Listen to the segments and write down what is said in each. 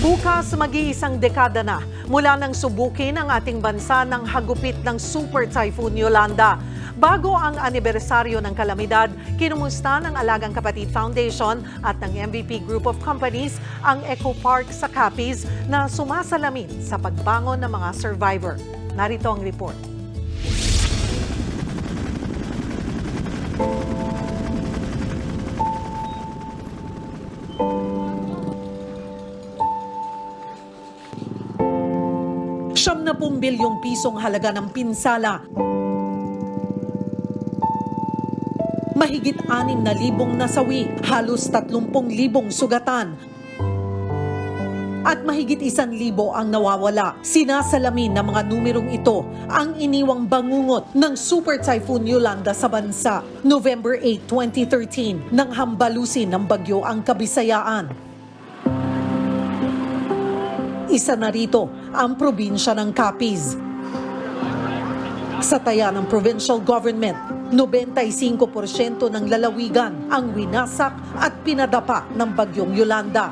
Bukas mag-iisang dekada na mula nang subukin ang ating bansa ng hagupit ng Super Typhoon Yolanda. Bago ang anibersaryo ng kalamidad, kinumusta ng Alagang Kapatid Foundation at ng MVP Group of Companies ang Eco Park sa Capiz na sumasalamin sa pagbangon ng mga survivor. Narito ang report. Siyam na bilyong pisong halaga ng pinsala. Mahigit anim na libong nasawi, halos tatlumpong libong sugatan. At mahigit isan libo ang nawawala. Sinasalamin ng mga numerong ito ang iniwang bangungot ng Super Typhoon Yolanda sa bansa. November 8, 2013, nang hambalusin ng bagyo ang kabisayaan. Isa na rito ang probinsya ng Capiz. Sa taya ng provincial government, 95% ng lalawigan ang winasak at pinadapa ng bagyong Yolanda.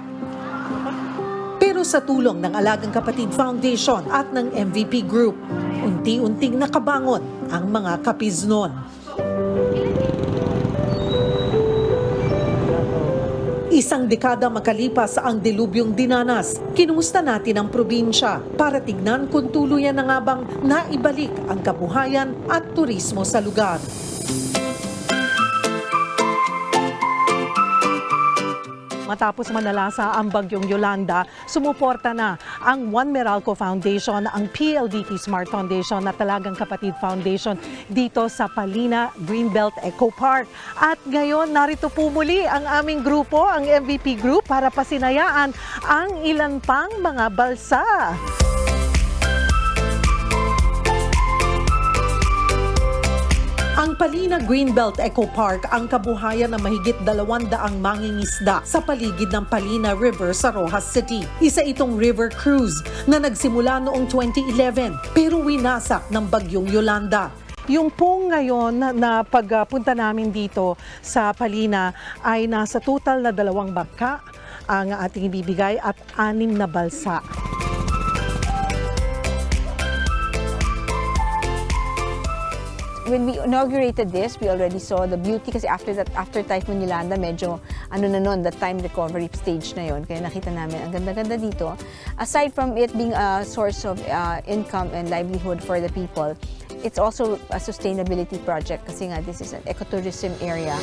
Pero sa tulong ng Alagang Kapatid Foundation at ng MVP Group, unti-unting nakabangon ang mga Capiznon. Isang dekada makalipas ang dilubyong dinanas, kinumusta natin ang probinsya para tignan kung tuluyan na nga bang naibalik ang kabuhayan at turismo sa lugar. Matapos manalasa ang bagyong Yolanda, sumuporta na ang One Meralco Foundation, ang PLDT Smart Foundation at Talagang Kapatid Foundation dito sa Palina Greenbelt Eco Park. At ngayon, narito po muli ang aming grupo, ang MVP Group, para pasinayaan ang ilan pang mga balsa. Palina Greenbelt Eco Park ang kabuhayan ng mahigit dalawang daang mangingisda sa paligid ng Palina River sa Rojas City. Isa itong river cruise na nagsimula noong 2011 pero winasak ng bagyong Yolanda. Yung pong ngayon na pagpunta namin dito sa Palina ay nasa total na dalawang bangka ang ating ibibigay at anim na balsa. When we inaugurated this, we already saw the beauty kasi after that, after Typhoon Yolanda, medyo ano na nun, the time recovery stage na yon. Kaya nakita namin, ang ganda-ganda dito. Aside from it being a source of uh, income and livelihood for the people, it's also a sustainability project kasi nga this is an ecotourism area.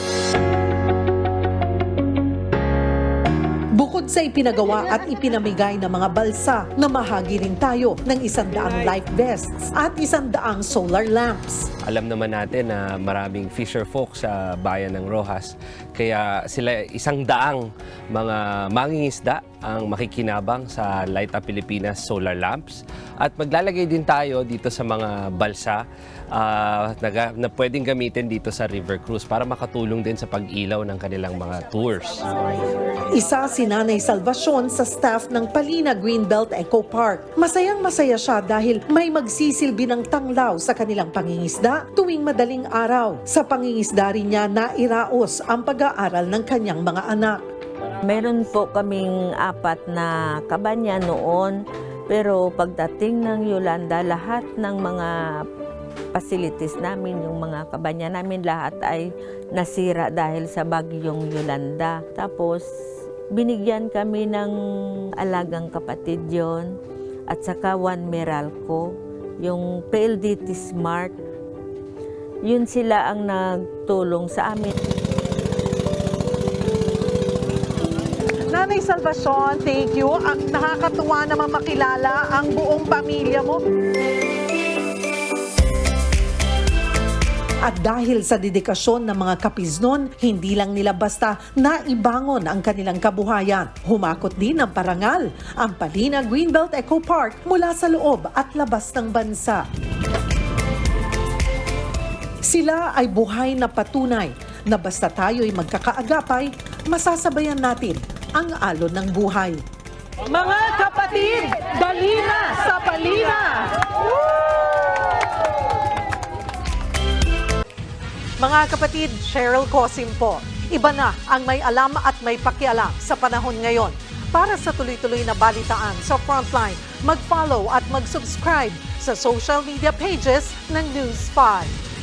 Bukod sa ipinagawa at ipinamigay ng mga balsa, namahagi rin tayo ng isandaang life vests at isandaang solar lamps. Alam naman natin na maraming fisher folk sa bayan ng Rojas. Kaya sila isang daang mga mangingisda ang makikinabang sa Light Up Pilipinas solar lamps. At maglalagay din tayo dito sa mga balsa ah, na, na pwedeng gamitin dito sa River Cruise para makatulong din sa pag-ilaw ng kanilang mga tours. Isa si Nanay Salvacion sa staff ng Palina Greenbelt Eco Park. Masayang masaya siya dahil may magsisilbi ng tanglaw sa kanilang pangingisda tuwing madaling araw. Sa pangingisda rin niya nairaos ang pag-aaral ng kanyang mga anak. Meron po kaming apat na kabanya noon, pero pagdating ng Yolanda, lahat ng mga facilities namin, yung mga kabanya namin, lahat ay nasira dahil sa bagyong Yolanda. Tapos, binigyan kami ng alagang kapatid yon at saka One Meralco, yung PLDT Smart. Yun sila ang nagtulong sa amin. Nanay Salvacion, thank you. Ang nakakatuwa naman makilala ang buong pamilya mo. At dahil sa dedikasyon ng mga kapiznon, hindi lang nila basta naibangon ang kanilang kabuhayan. Humakot din ng parangal ang Palina Greenbelt Eco Park mula sa loob at labas ng bansa. Sila ay buhay na patunay na basta tayo'y magkakaagapay, masasabayan natin ang alon ng buhay. Mga kapatid, dali na sa Palina! Mga kapatid, Cheryl Cosim po. Iba na ang may alam at may pakialam sa panahon ngayon. Para sa tuloy-tuloy na balitaan sa Frontline, mag-follow at mag-subscribe sa social media pages ng News 5.